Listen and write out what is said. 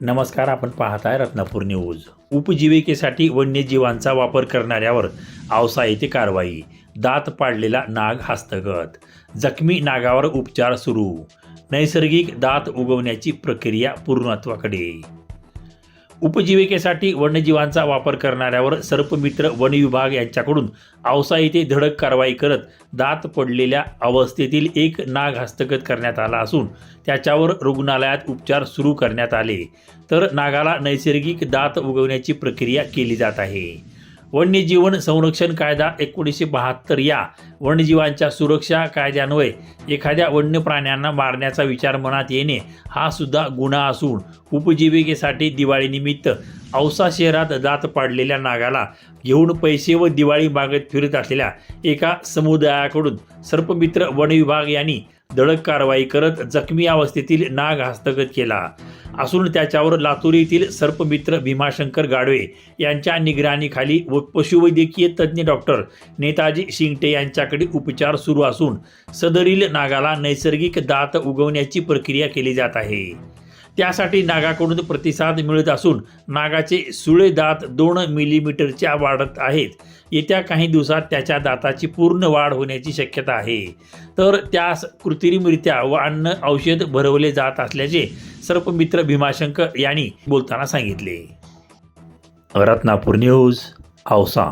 नमस्कार आपण पाहत आहे रत्नापूर न्यूज. उपजीविकेसाठी वन्यजीवांचा वापर करणाऱ्यावर औसा येथे कारवाई. दात पाडलेला नाग हस्तगत. जखमी नागावर उपचार सुरू. नैसर्गिक दात उगवण्याची प्रक्रिया पूर्णत्वाकडे. उपजीविकेसाठी वन्यजीवांचा वापर करणाऱ्यावर सर्पमित्र वन विभाग यांच्याकडून औसा येथे धडक कारवाई करत दात पडलेल्या अवस्थेतील एक नाग हस्तगत करण्यात आला असून त्याच्यावर रुग्णालयात उपचार सुरू करण्यात आले. तर नागाला नैसर्गिक दात उगवण्याची प्रक्रिया केली जात आहे. वन्यजीवन संरक्षण कायदा एकोणीसशे बहात्तर या वन्यजीवांच्या सुरक्षा कायद्यान्वये एखाद्या वन्य प्राण्यांना मारण्याचा विचार मनात येणे हा सुद्धा गुन्हा असून उपजीविकेसाठी दिवाळीनिमित्त औसा शहरात दात पाडलेल्या नागाला घेऊन पैसे व दिवाळी मागत फिरत असलेल्या एका समुदायाकडून सर्पमित्र वनविभाग यांनी धडक कारवाई करत जखमी अवस्थेतील नाग हस्तगत केला. असून त्याच्यावर लातूर येथील सर्पमित्र भीमाशंकर गाडवे यांच्या निगराणीखाली व पशुवैद्यकीय तज्ज्ञ डॉक्टर नेताजी शिंगटे यांच्याकडे उपचार सुरू असून सदरील नागाला नैसर्गिक दात उगवण्याची प्रक्रिया केली जात आहे. त्यासाठी नागाकडून प्रतिसाद मिळत असून नागाचे सुळे दात दोन मिलीमीटरच्या वाढत आहेत. येत्या काही दिवसात त्याच्या दाताची पूर्ण वाढ होण्याची शक्यता आहे. तर त्यास कृत्रिमरित्या व अन्न औषध भरवले जात असल्याचे सर्पमित्र भीमाशंकर यांनी बोलताना सांगितले. रत्नापूर न्यूज औसा.